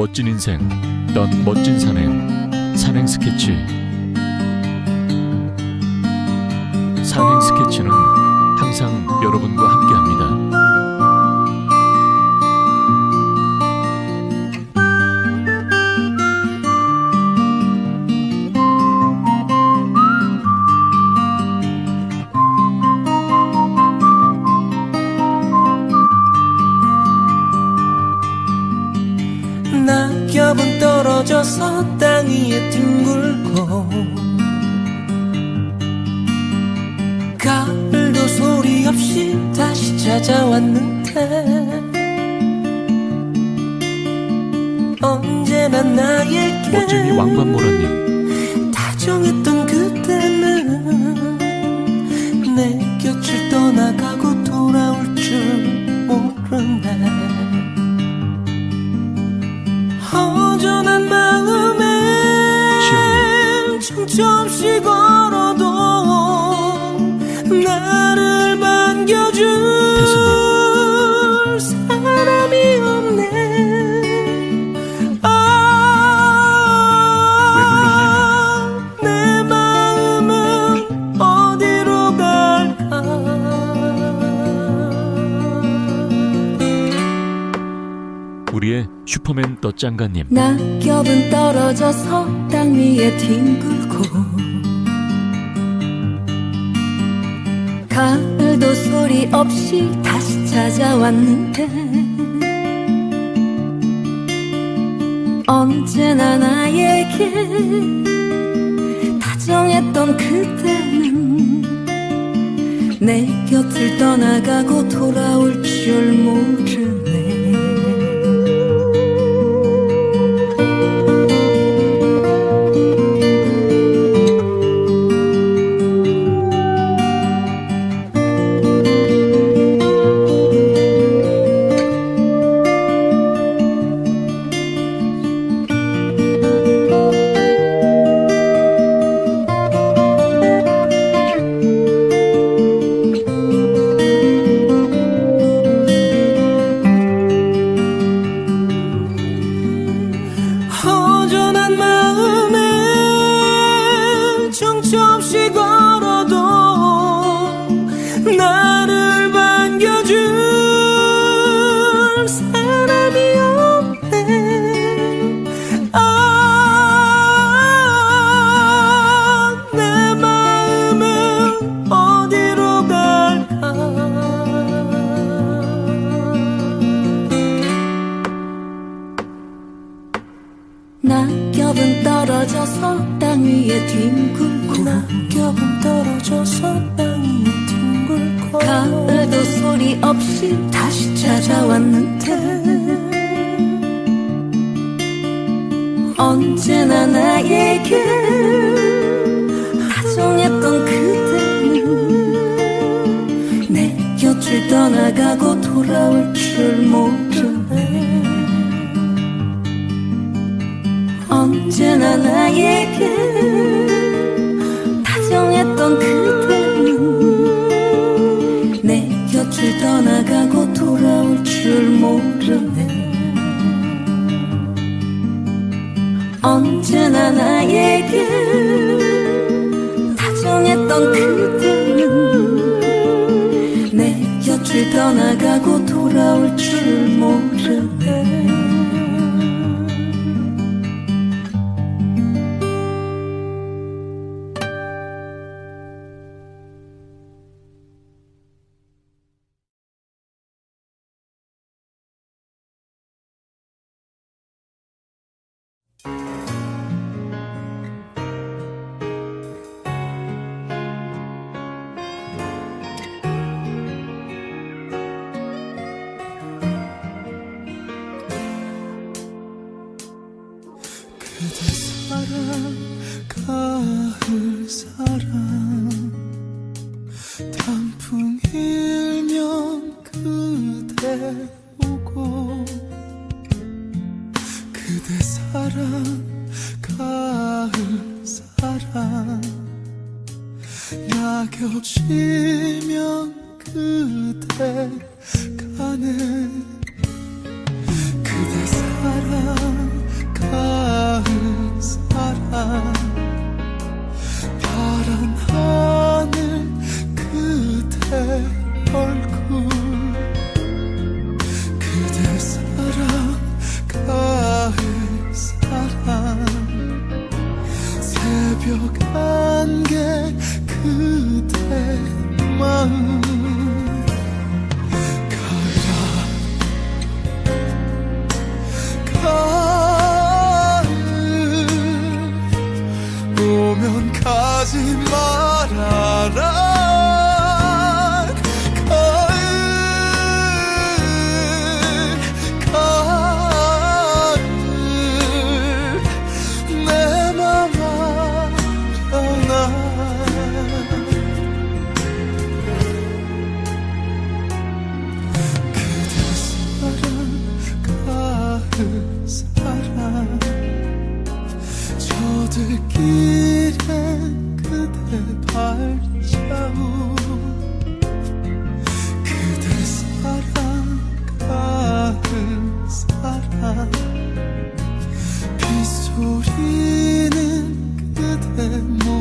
멋진 인생, 넌 멋진 산행, 산행 스케치. 산행 스케치는 항상 여러분과 함께합니다. 떨어져서 땅 위에 뒹굴고 가을도 소리 없이 다시 찾아왔는데 언제나 나에게 멋쟁이 왕관모라님, 다정했던 그때는 내 곁을 떠나가 없이 걸어도 나를 반겨줄 사람이 없네. 아, 내 마음은 어디로 갈까? 우리의 슈퍼맨 떠짱가님, 낙엽은 떨어져서 땅 위에 뒹굴고 가을도 소리 없이 다시 찾아왔는데 언제나 나에게 다정했던 그때는 내 곁을 떠나가고 돌아올 줄 모르네 낙엽은 떨어져서 땅 위에 뒹굴고 낙엽은 떨어져서 땅 위에 뒹굴고 가을도 소리 없이 다시 찾아왔는데. 언제나 나에게 다정했던 그대는 내 곁을 떠나가고 돌아올 줄 언제나 나에게 다정했던 그대는 내 곁을 떠나가고 돌아올 줄 모르네. 언제나 나에게 다정했던 그대는 내 곁을 떠나가고 돌아올 줄 모르네 사랑 가을 사랑. 단풍 일면 그대 오고 그대 사랑 가을 사랑. 낙엽 지면 그대 가네 그대 사랑 새벽 안개 그대 마음 가라. 가을 오면 가지 말아라. 이젠 그대 발자국 그대 사랑 가는 사랑. 빗소리는 그대 모